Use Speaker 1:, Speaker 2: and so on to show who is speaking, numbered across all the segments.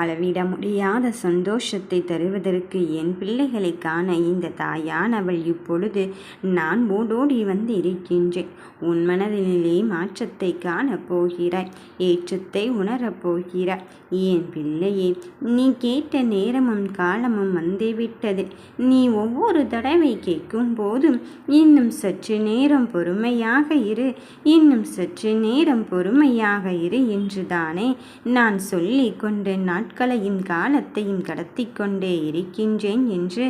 Speaker 1: அளவிட முடியாத சந்தோஷத்தை தருவதற்கு என் பிள்ளைகளை காண இந்த தாயானவள் இப்பொழுது நான் ஓடோடி வந்து இருக்கின்றேன் உன் மனதிலே மாற்றத்தை காணப் போகிறாய் ஏற்றத்தை உணரப் போகிறாய். என் பிள்ளையே நீ கேட்ட நேரமும் காலமும் வந்துவிட்டது. நீ ஒவ்வொரு தடவை கேட்கும் போதும் இன்னும் சற்று நேரம் பொறுமையாக இரு இன்னும் சற்று நேரம் பொறுமையாக இரு என்றுதானே நான் சொல்லி கொண்டு நான் நாட்களையும் காலத்தையும் கடத்தி கொண்டே இருக்கின்றேன் என்று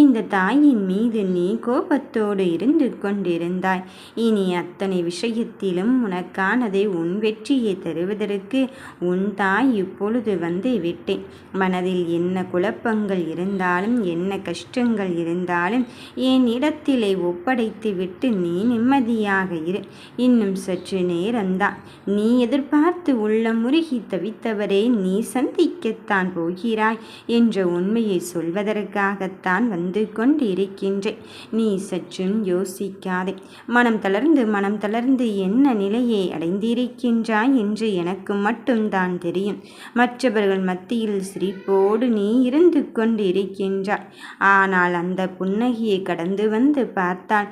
Speaker 1: இந்த தாயின் மீது நீ கோபத்தோடு இருந்து கொண்டிருந்தாய். இனி அத்தனை விஷயத்திலும் உனக்கானதை உன் வெற்றியை தருவதற்கு உன் தாய் இப்பொழுது வந்து விட்டேன். மனதில் என்ன குழப்பங்கள் இருந்தாலும் என்ன கஷ்டங்கள் இருந்தாலும் என் இடத்திலே ஒப்படைத்து விட்டு நீ நிம்மதியாக இரு. இன்னும் சற்று நேரம்தான். நீ எதிர்பார்த்து உள்ள முருகி தவித்தவரே நீ சந்திக்கத்தான் போகிறாய் என்ற உண்மையை சொல்வதற்காகத்தான் வந்து கொண்டிருக்கின்றேன். நீ சற்றும் யோசிக்காதே. மனம் தளர்ந்து மனம் தளர்ந்து என்ன நிலையை அடைந்திருக்கின்றாய் என்று எனக்கு மட்டும்தான் தெரியும். மற்றவர்கள் மத்தியில் சிரிப்போடு நீ இருந்து கொண்டிருக்கின்றாய். ஆனால் அந்த புன்னகையை கடந்து வந்து பார்த்தால்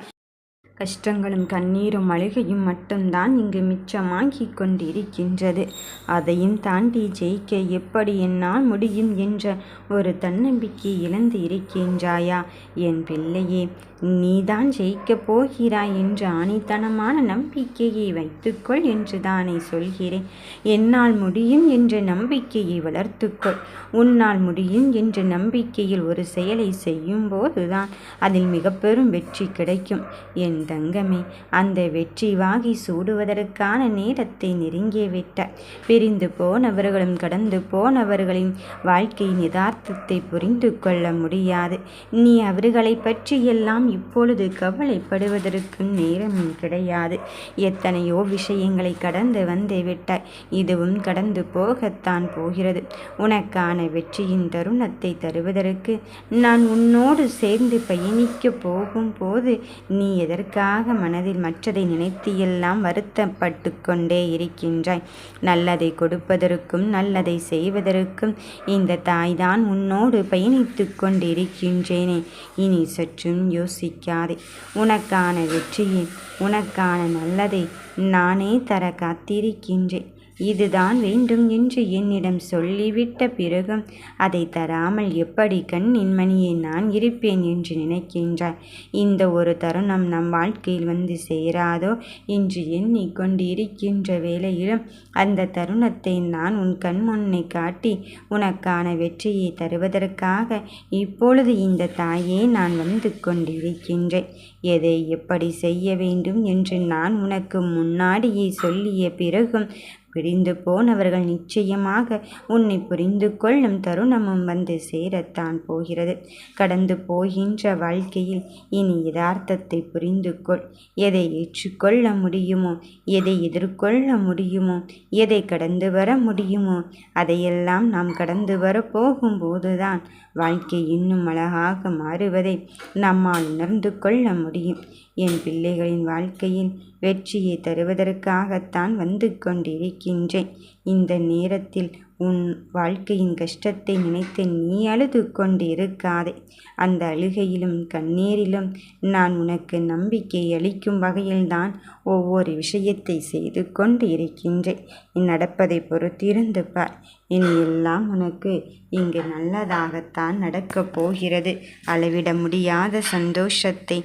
Speaker 1: கஷ்டங்களும் கண்ணீரும் அழுகையும் மட்டும்தான் இங்கு மிச்சமாகி கொண்டிருக்கின்றது. அதையும் தாண்டி ஜெயிக்க எப்படி என்னால் முடியும் என்ற ஒரு தன்னம்பிக்கை இழந்து இருக்கின்றாயா? என் பிள்ளையே நீதான் ஜெயிக்கப் போகிறாய் என்ற ஆணித்தனமான நம்பிக்கையை வைத்துக்கொள் என்று தானே சொல்கிறேன். என்னால் முடியும் என்ற நம்பிக்கையை வளர்த்துக்கொள். உன்னால் முடியும் என்ற நம்பிக்கையில் ஒரு செயலை செய்யும் போதுதான் அதில் மிக பெரும் வெற்றி கிடைக்கும். என் தங்கமே. அந்த வெற்றி வாகி சூடுவதற்கான நேரத்தை நெருங்கிவிட்டார் பிரிந்து போனவர்களும் கடந்து போனவர்களின் வாழ்க்கை நிதார்த்தத்தை புரிந்து கொள்ள முடியாது. நீ அவர்களை பற்றியெல்லாம் இப்பொழுது கவலைப்படுவதற்கும் நேரமும் கிடையாது. எத்தனையோ விஷயங்களை கடந்து வந்து விட்டாய். இதுவும் கடந்து போகத்தான் போகிறது. உனக்கான வெற்றியின் தருணத்தை தருவதற்கு நான் உன்னோடு சேர்ந்து பயணிக்கப் போகும்போது நீ எதற்காக மனதில் மற்றதை நினைத்து எல்லாம் வருத்தப்பட்டு கொண்டே இருக்கின்றாய். நல்லதை கொடுப்பதற்கும் நல்லதை செய்வதற்கும் இந்த தாய்தான் உன்னோடு பயணித்து கொண்டிருக்கின்றேனே. இனி சற்றும் யோசிக்காதே. உனக்கான வெற்றியை உனக்கான நல்லதை நானே தர காத்திருக்கின்றேன். இதுதான் வேண்டும் என்று என்னிடம் சொல்லிவிட்ட பிறகும் அதை தராமல் எப்படி கண் மணியை நான் இருப்பேன் என்று நினைக்கின்றாய்? இந்த ஒரு தருணம் நம் வாழ்க்கையில் வந்து சேராதோ என்று எண்ணிக்கொண்டு இருக்கின்ற வேளையிலும் அந்த தருணத்தை நான் உன் கண் முன்னை காட்டி உனக்கான வெற்றியை தருவதற்காக இப்பொழுது இந்த தாயே நான் வந்து கொண்டிருக்கின்றேன். எதை எப்படி செய்ய வேண்டும் என்று நான் உனக்கு முன்னாடியே சொல்லிய பிறகும் பிரிந்து போனவர்கள் நிச்சயமாக உன்னை புரிந்து கொள்ளும் தருணமும் வந்து சேரத்தான் போகிறது. கடந்து போகின்ற வாழ்க்கையில் இனி யதார்த்தத்தை புரிந்து கொள். எதை ஏற்றுக்கொள்ள முடியுமோ எதை எதிர்கொள்ள முடியுமோ எதை கடந்து வர முடியுமோ அதையெல்லாம் நாம் கடந்து வர போகும்போதுதான் வாழ்க்கை இன்னும் அழகாக மாறுவதை நம்மால் உணர்ந்து கொள்ள முடியும். என் பிள்ளைகளின் வாழ்க்கையில் வெற்றியை தருவதற்காகத்தான் வந்து கொண்டிருக்கின்றேன். இந்த நேரத்தில் உன் வாழ்க்கையின் கஷ்டத்தை நினைத்து நீ அழுது கொண்டிருக்காதே. அந்த அழுகையிலும் கண்ணீரிலும் நான் உனக்கு நம்பிக்கை அளிக்கும் வகையில்தான் ஒவ்வொரு விஷயத்தை செய்து கொண்டு இருக்கின்றேன் நடப்பதை பொறுத்திருந்து பார். இனி எல்லாம் உனக்கு இங்கு நல்லதாகத்தான் நடக்கப் போகிறது. அளவிட முடியாத சந்தோஷத்தை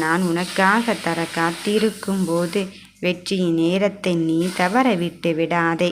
Speaker 1: நான் உனக்காக தர காத்திருக்கும் போது வெற்றியின் நேரத்தை நீ தவற விட்டு விடாதே.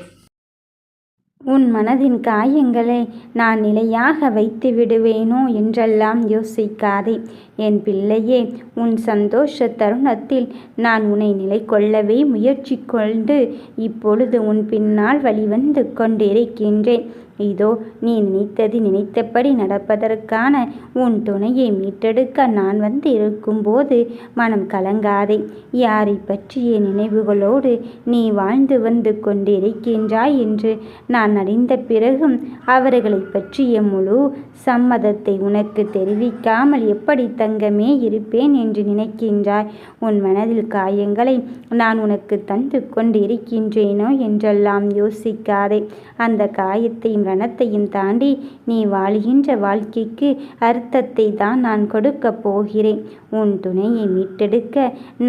Speaker 2: உன் மனதின் காயங்களை நான் நிலையாக வைத்து விடுவேனோ என்றெல்லாம் யோசிக்காதே. என் பிள்ளையே உன் சந்தோஷ தருணத்தில் நான் உன்னை நிலை கொள்ளவே முயற்சி கொண்டு இப்பொழுது உன் பின்னால் வழிவந்து கொண்டிருக்கின்றேன். இதோ நீ நினைத்தது நினைத்தபடி நடப்பதற்கான உன் துணையை மீட்டெடுக்க நான் வந்து இருக்கும்போது மனம் கலங்காதே. யாரை பற்றிய நினைவுகளோடு நீ வாழ்ந்து வந்து கொண்டிருக்கின்றாய் என்று நான் அறிந்த பிறகும் அவர்களை பற்றிய முழு சம்மதத்தை உனக்கு தெரிவிக்காமல் எப்படி தங்கமே இருப்பேன் என்று நினைக்கின்றாய்? உன் மனதில் காயங்களை நான் உனக்கு தந்து கொண்டிருக்கின்றேனோ என்றெல்லாம் யோசிக்காதே. அந்த காயத்தை ரணத்தையும் தாண்டி நீ வாழ்கின்ற வாழ்க்கைக்கு அர்த்தத்தை தான் நான் கொடுக்கப் போகிறேன். உன் துணையை மீட்டெடுக்க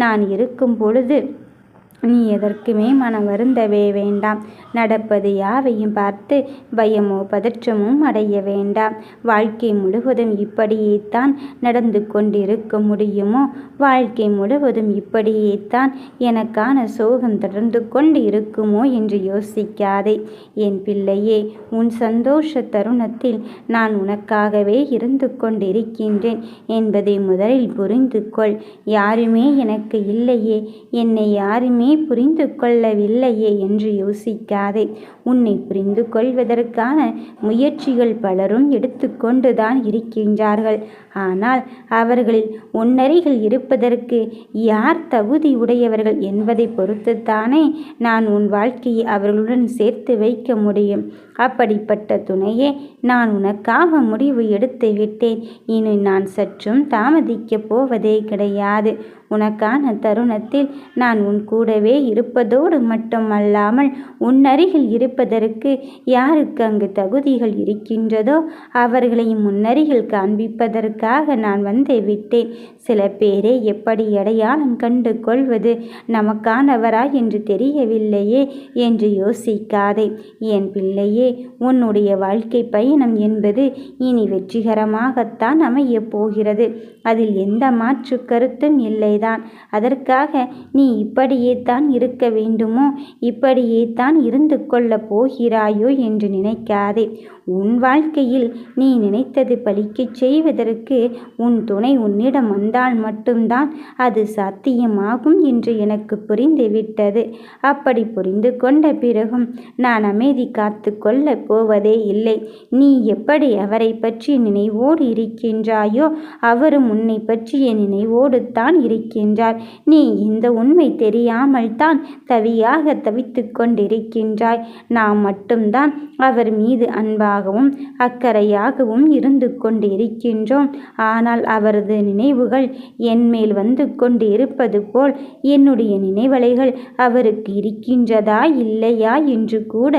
Speaker 2: நான் இருக்கும் பொழுது நீ எதற்குமே மனம் வருந்தவே வேண்டாம். நடப்பது யாவையும் பார்த்து பயமோ பதற்றமும் அடைய வேண்டாம். வாழ்க்கை முழுவதும் இப்படியே தான் நடந்து கொண்டிருக்க முடியுமோ? வாழ்க்கை முழுவதும் இப்படியே தான் எனக்கான சோகம் தொடர்ந்து கொண்டு இருக்குமோ என்று யோசிக்காதே. என் பிள்ளையே உன் சந்தோஷ தருணத்தில் நான் உனக்காகவே இருந்து கொண்டிருக்கின்றேன் என்பதை முதலில் புரிந்து கொள். யாருமே எனக்கு இல்லையே. என்னை யாருமே புரிந்து கொள்ளவில்லையே என்று யோசிக்காதே. உன்னை புரிந்து கொள்வதற்கான முயற்சிகள் பலரும் எடுத்துக்கொண்டுதான் இருக்கின்றார்கள். ஆனால் அவர்களில் உன்னருகில் இருப்பதற்கு யார் தகுதி உடையவர்கள் என்பதை பொறுத்துத்தானே நான் உன் வாழ்க்கையை அவர்களுடன் சேர்த்து வைக்க முடியும். அப்படிப்பட்ட துணையே நான் உனக்காக முடிவு எடுத்து விட்டேன். இனி நான் சற்றும் தாமதிக்கப் போவதே கிடையாது. உனக்கான தருணத்தில் நான் உன் கூடவே இருப்பதோடு மட்டுமல்லாமல் உன் அருகில் இருப்பதற்கு யாருக்கு அங்கு தகுதிகள் இருக்கின்றதோ அவர்களையும் முன்னருகில் காண்பிப்பதற்காக நான் வந்து விட்டேன். சில பேரை எப்படி அடையாளம் கண்டு கொள்வது நமக்கானவரா என்று தெரியவில்லையே என்று யோசிக்காதே. என் பிள்ளையே உன்னுடைய வாழ்க்கை பயணம் என்பது இனி வெற்றிகரமாகத்தான் அமையப் போகிறது. அதில் எந்த மாற்று கருத்தும் இல்லைதான். அதற்காக நீ இப்படியே தான் இருக்க வேண்டுமோ இப்படியே தான் இருந்து கொள்ளப் போகிறாயோ என்று நினைக்காதே. உன் வாழ்க்கையில் நீ நினைத்தது பலிக்கச் செய்வதற்கு உன் துணை உன்னிடம் வந்தால் மட்டும்தான் அது சாத்தியமாகும் என்று எனக்கு புரிந்துவிட்டது. அப்படி புரிந்து கொண்ட பிறகும் நான் அமைதி காத்து சொல்லப் போவதே இல்லை. நீ எப்படி அவரை பற்றி நினைவோடு இருக்கின்றாயோ அவரும் உன்னை பற்றிய நினைவோடு தான் இருக்கின்றார். நீ இந்த உண்மை தெரியாமல் தான் தவியாக தவித்து கொண்டிருக்கின்றாய். நாம் மட்டும்தான் அவர் மீது அன்பாகவும் அக்கறையாகவும் இருந்து கொண்டிருக்கின்றோம். ஆனால் அவரது நினைவுகள் என் மேல் வந்து கொண்டு இருப்பது போல் என்னுடைய நினைவலைகள் அவருக்கு இருக்கின்றதா இல்லையா என்று கூட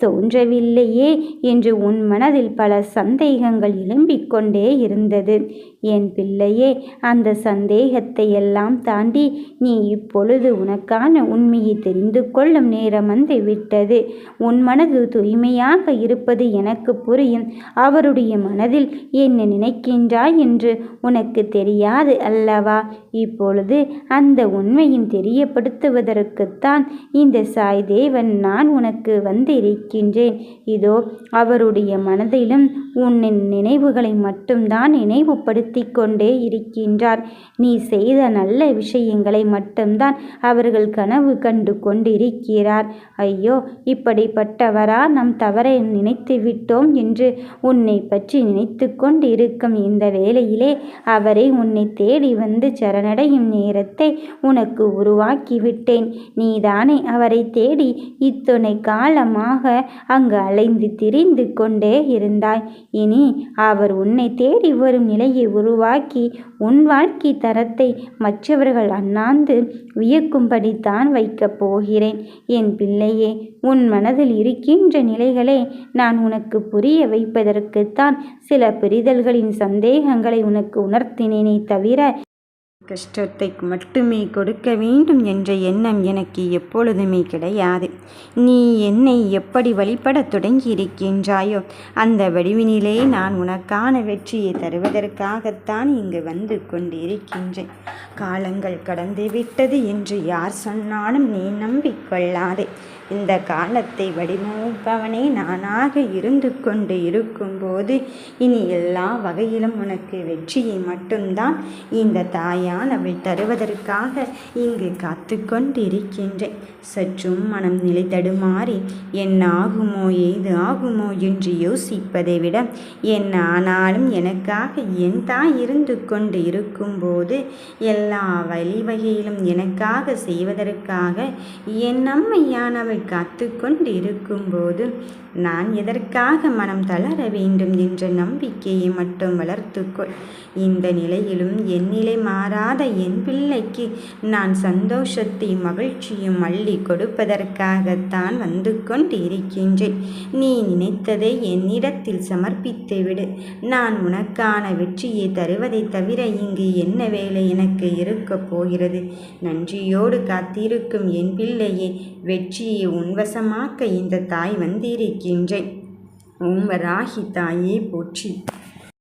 Speaker 2: தோன்றவில்லையே என்று உன் மனதில் பல சந்தேகங்கள் எழும்பிக் கொண்டே இருந்தது. என் பிள்ளையே அந்த சந்தேகத்தை எல்லாம் தாண்டி நீ இப்பொழுது உனக்கான உண்மையை தெரிந்து கொள்ளும் நேரம் வந்து விட்டது. உன் மனது தூய்மையாக இருப்பது எனக்கு புரியும். அவருடைய மனதில் என்ன நினைக்கின்றாய் என்று உனக்கு தெரியாது அல்லவா? இப்பொழுது அந்த உண்மையின் தெரியப்படுத்துவதற்குத்தான் இந்த சாய் தேவன் நான் உனக்கு வந்திருக்கின்றேன். இதோ அவருடைய மனதிலும் உன்னின் நினைவுகளை மட்டும்தான் நினைவுபடுத்தி கொண்டே இருக்கின்றார். நீ செய்த நல்ல விஷயங்களை மட்டும்தான் அவர்கள் கனவு கண்டு கொண்டிருக்கிறார். ஐயோ இப்படிப்பட்டவரா நம் தவறை நினைத்து விட்டோம் என்று உன்னை பற்றி நினைத்து கொண்டிருக்கும் இந்த வேளையிலே அவரை உன்னை தேடி வந்து சரணடையும் நேரத்தை உனக்கு உருவாக்கிவிட்டேன். நீதானே அவரை தேடி இத்துணை காலமாக அங்கு அலைந்து திரிந்து கொண்டே இருந்தாய். இனி அவர் உன்னை தேடி வரும் நிலையை உருவாக்கி உன் வாழ்க்கை தரத்தை மற்றவர்கள் அண்ணாந்து வியக்கும்படித்தான் வைக்கப் போகிறேன். என் பிள்ளையே உன் மனதில் இருக்கின்ற நிலைகளை நான் உனக்கு புரிய வைப்பதற்குத்தான் சில பிரிதல்களின் சந்தேகங்களை உனக்கு உணர்த்தினேனே தவிர
Speaker 1: கஷ்டத்தை மட்டுமே கொடுக்க வேண்டும் என்ற எண்ணம் எனக்கு எப்பொழுதுமே கிடையாது. நீ என்னை எப்படி வழிபடத் தொடங்கி இருக்கின்றாயோ அந்த வடிவினிலே நான் உனக்கான வெற்றியை தருவதற்காகத்தான் இங்கு வந்து கொண்டிருக்கின்றேன். காலங்கள் கடந்து விட்டது என்று யார் சொன்னாலும் நீ நம்பிக்கொள்ளாதே. இந்த காலத்தை வடிவமைப்பவனே நானாக இருந்து கொண்டு இருக்கும்போது இனி எல்லா வகையிலும் உனக்கு வெற்றியை மட்டும்தான் இந்த தாயானவள் தருவதற்காக இங்கு காத்து கொண்டிருக்கின்றேன் சற்றும் மனம் நிலை தடுமாறி என்ன ஆகுமோ? ஏது ஆகுமோ என்று யோசிப்பதை விட என்ன ஆனாலும் எனக்காக என் தாய் இருந்து கொண்டு இருக்கும்போது எல்லா வழி வகையிலும் எனக்காக செய்வதற்காக என் அம்மையானவள் காத்து கொண்டு இருக்கும்போது நான் எதற்காக மனம் தளர வேண்டும் என்ற நம்பிக்கையை மட்டும் வளர்த்துக்கொள். இந்த நிலையிலும் என் நிலை மாறாத என் பிள்ளைக்கு நான் சந்தோஷத்தையும் மகிழ்ச்சியும் அள்ளி கொடுப்பதற்காகத்தான் வந்து கொண்டு இருக்கின்றேன் நீ நினைத்ததை என்னிடத்தில் சமர்ப்பித்து விடு. நான் உனக்கான வெற்றியை தருவதை தவிர இங்கு என்ன வேலை எனக்கு இருக்கப் போகிறது? நன்றியோடு காத்திருக்கும் என் பிள்ளையை வெற்றியை உன்வசமாக்க இந்த தாய் வந்திருக்கின்றேன். ஓம் வராகி தாயே போற்றி.